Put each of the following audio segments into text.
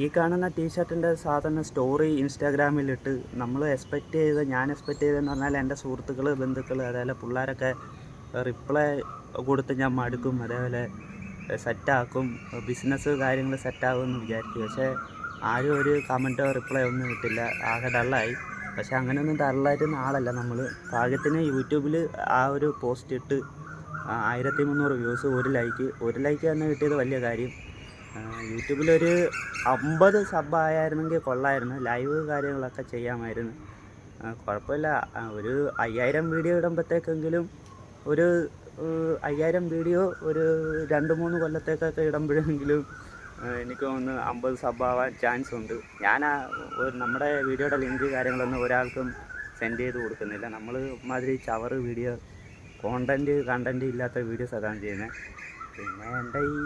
ഈ കാണുന്ന ടീഷർട്ടിന്റെ സാധാരണ സ്റ്റോറി ഇൻസ്റ്റാഗ്രാമിലിട്ട് നമ്മൾ എക്സ്പെക്റ്റ് ചെയ്ത് ഞാൻ എക്സ്പെക്റ്റ് ചെയ്തതെന്ന് പറഞ്ഞാൽ എന്റെ സുഹൃത്തുക്കൾ ബന്ധുക്കൾ അതേപോലെ പിള്ളേരൊക്കെ റിപ്ലൈ കൊടുത്ത് ഞാൻ മടുക്കും അതേപോലെ സെറ്റാക്കും ബിസിനസ് കാര്യങ്ങൾ സെറ്റാകുമെന്ന് വിചാരിച്ചു പക്ഷേ ആരും ഒരു കമന്റോ റിപ്ലൈ ഒന്നും കിട്ടില്ല ആകെ ഡള്ളായി. പക്ഷേ അങ്ങനെയൊന്നും ഡള്ളായിരുന്ന ആളല്ല നമ്മൾ. ഭാഗ്യത്തിന് യൂട്യൂബിൽ ആ ഒരു പോസ്റ്റ് ഇട്ട് ആയിരത്തി മുന്നൂറ് വ്യൂസ് ഒരു ലൈക്ക് ഒരു ലൈക്ക് തന്നെ കിട്ടിയത് വലിയ കാര്യം. യൂട്യൂബിലൊരു അമ്പത് സബ് കൊള്ളായിരുന്നു. ലൈവ് കാര്യങ്ങളൊക്കെ ചെയ്യാമായിരുന്നു. കുഴപ്പമില്ല. ഒരു അയ്യായിരം വീഡിയോ ഇടുമ്പോഴത്തേക്കെങ്കിലും ഒരു അയ്യായിരം വീഡിയോ ഒരു രണ്ട് മൂന്ന് കൊല്ലത്തേക്കൊക്കെ ഇടുമ്പോഴെങ്കിലും എനിക്ക് ഒന്ന് അമ്പത് സബ് ആവാൻ ചാൻസ് ഉണ്ട്. ഞാൻ ഒരു നമ്മുടെ വീഡിയോയുടെ ലിങ്ക് കാര്യങ്ങളൊന്നും ഒരാൾക്കും സെൻഡ് ചെയ്ത് കൊടുക്കുന്നില്ല. നമ്മൾ മാതിരി ചവർ വീഡിയോ കോണ്ടന്റ് കണ്ടന്റ് ഇല്ലാത്ത വീഡിയോസ് അതാണ് ചെയ്യുന്നത്. പിന്നെ എന്റെ ഈ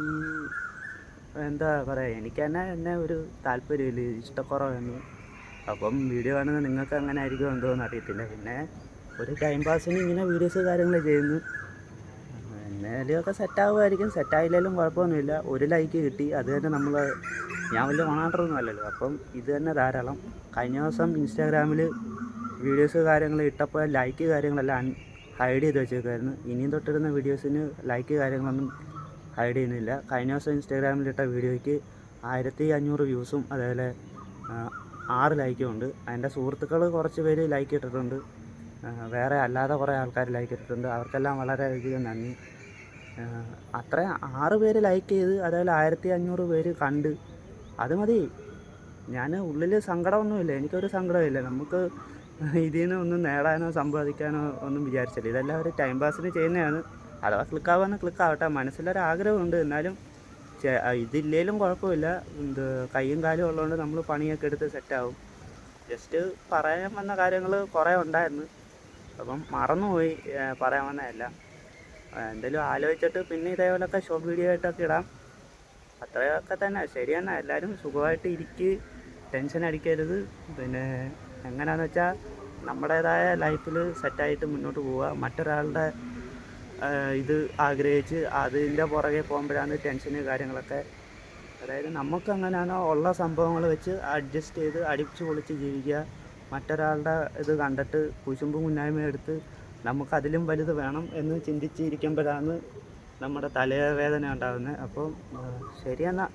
എന്താ പറയുക എനിക്ക് തന്നെ എന്നെ ഒരു താല്പര്യമില്ല ഇഷ്ടക്കുറവായിരുന്നു അപ്പം വീഡിയോ കാണുന്നത് നിങ്ങൾക്ക് അങ്ങനെ ആയിരിക്കും എന്തോ എന്ന് അറിയത്തില്ല. പിന്നെ ഒരു ടൈം പാസിന് ഇങ്ങനെ വീഡിയോസ് കാര്യങ്ങൾ ചെയ്യുന്നു. എന്നാലൊക്കെ സെറ്റാവുമായിരിക്കും സെറ്റായില്ലെങ്കിലും കുഴപ്പമൊന്നുമില്ല. ഒരു ലൈക്ക് കിട്ടി അത് തന്നെ നമ്മൾ ഞാൻ വലിയ ഓണാട്ടറൊന്നും അല്ലല്ലോ. അപ്പം ഇത് തന്നെ ധാരാളം. കഴിഞ്ഞ ദിവസം ഇൻസ്റ്റാഗ്രാമിൽ വീഡിയോസ് കാര്യങ്ങൾ ഇട്ടപ്പോൾ ലൈക്ക് കാര്യങ്ങളെല്ലാം ഹൈഡ് ചെയ്ത് വെച്ചേക്കുമായിരുന്നു ഇനിയും തൊട്ടിരുന്ന വീഡിയോസിന് ലൈക്ക് കാര്യങ്ങളൊന്നും ഹൈഡ് ചെയ്യുന്നില്ല. കഴിഞ്ഞ ദിവസം ഇൻസ്റ്റാഗ്രാമിലിട്ട വീഡിയോയ്ക്ക് ആയിരത്തി അഞ്ഞൂറ് വ്യൂസും അതേപോലെ ആറ് ലൈക്കും ഉണ്ട്. എന്റെ സുഹൃത്തുക്കൾ കുറച്ച് പേര് ലൈക്ക് ഇട്ടിട്ടുണ്ട്. വേറെ അല്ലാതെ കുറേ ആൾക്കാർ ലൈക്ക് ഇട്ടിട്ടുണ്ട്. അവർക്കെല്ലാം വളരെയധികം നന്ദി. അത്ര ആറ് പേര് ലൈക്ക് ചെയ്ത് അതേപോലെ ആയിരത്തി അഞ്ഞൂറ് പേര് കണ്ട് അത് മതി. ഞാൻ ഉള്ളിൽ സങ്കടമൊന്നുമില്ല. എനിക്കൊരു സങ്കടമില്ല. നമുക്ക് ഇതിൽ നിന്ന് ഒന്നും നേടാനോ സമ്പാദിക്കാനോ ഒന്നും വിചാരിച്ചില്ല. ഇതെല്ലാം ഒരു ടൈം പാസിന് ചെയ്യുന്നതാണ്. അഥവാ ക്ലിക്കാവാന്ന് ക്ലിക്കാവട്ടെ മനസ്സിലൊരാഗ്രഹമുണ്ട്. എന്നാലും ഇതില്ലേലും കുഴപ്പമില്ല. ഇത് കൈയും കാലും ഉള്ളതുകൊണ്ട് നമ്മൾ പണിയൊക്കെ എടുത്ത് സെറ്റാവും ജസ്റ്റ് പറയാൻ വന്ന കാര്യങ്ങൾ കുറേ ഉണ്ടായിരുന്നു. അപ്പം മറന്നുപോയി പറയാൻ വന്നതല്ല എന്തെങ്കിലും ആലോചിച്ചിട്ട് പിന്നെ ഇതേപോലൊക്കെ ഷോർട്ട് വീഡിയോ ആയിട്ടൊക്കെ ഇടാം. അത്രയൊക്കെ തന്നെ. ശരിയാണ് എല്ലാവരും സുഖമായിട്ട് ഇരിക്ക്. ടെൻഷൻ അടിക്കരുത്. പിന്നെ എങ്ങനെയാണെന്ന് വെച്ചാൽ നമ്മുടേതായ ലൈഫിൽ സെറ്റായിട്ട് മുന്നോട്ട് പോവുക. മറ്റൊരാളുടെ ഇത് ആഗ്രഹിച്ച് അതിന്റെ പുറകെ പോകുമ്പോഴാണ് ടെൻഷന് കാര്യങ്ങളൊക്കെ. അതായത് നമുക്ക് അങ്ങനെയാണ് ഉള്ള സംഭവങ്ങൾ വെച്ച് അഡ്ജസ്റ്റ് ചെയ്ത് അടിച്ചു പൊളിച്ച് ജീവിക്കുക. മറ്റൊരാളുടെ ഇത് കണ്ടിട്ട് കുശുമ്പും കുന്നായ്മ എടുത്ത് നമുക്കതിലും വലുത് വേണം എന്ന് ചിന്തിച്ചിരിക്കുമ്പോഴാണ് നമ്മുടെ തലവേദന ഉണ്ടാകുന്നത്. അപ്പോൾ ആ, ശരി എന്നാൽ